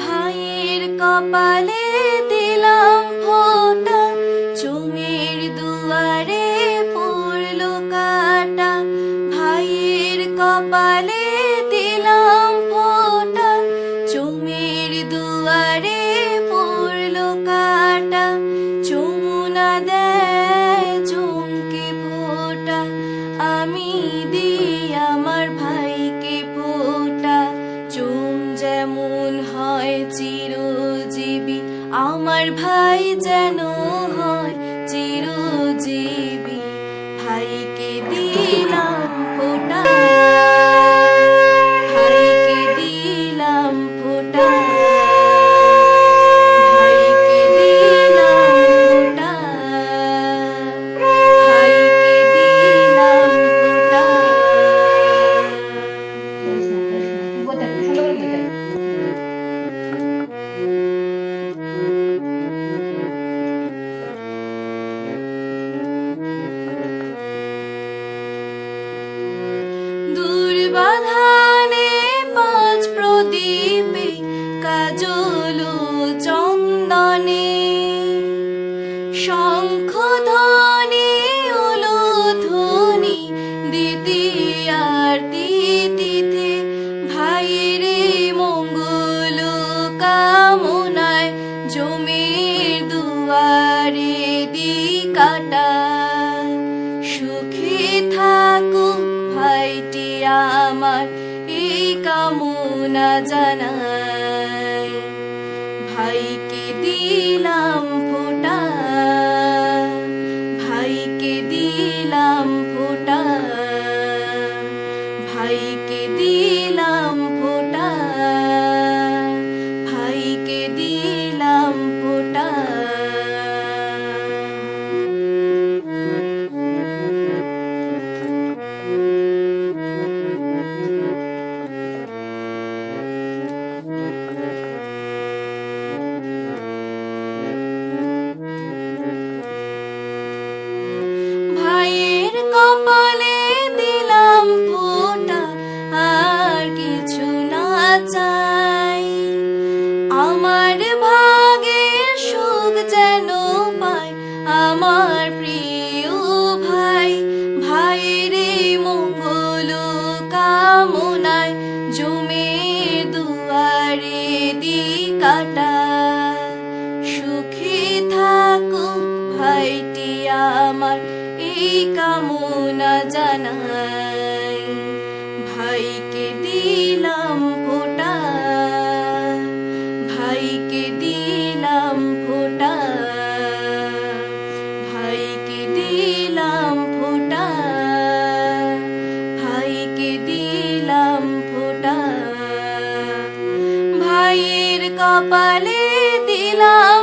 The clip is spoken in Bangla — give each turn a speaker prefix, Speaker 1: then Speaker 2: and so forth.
Speaker 1: ভাইয়ের কপালে দিলাম ফোঁটা চুমের দুয়ারে পড়ল কাটা। ভাইয়ের কপালে দিলাম যেমন হয় চিরজীবী। আমার ভাই যেন হয় প্রদীপে কাজল চন্দনে। শঙ্খ ধ্বনি, উলুধ্বনি দ্বিতীয়ার তিথিতে ভাইরে মঙ্গল কামনায় জমির দুয়ারে দি কাটা সুখী থাকুক ভাইটি আমার এই কামনা। জানাই ভাইকে আমার প্রিয় ভাই, ভাইরে মঙ্গল কামনায় জমে দুয়ারে দি কাটা সুখী থাকুক ভাইটি আমার এই কামনা জানাই पापले दिलाम्।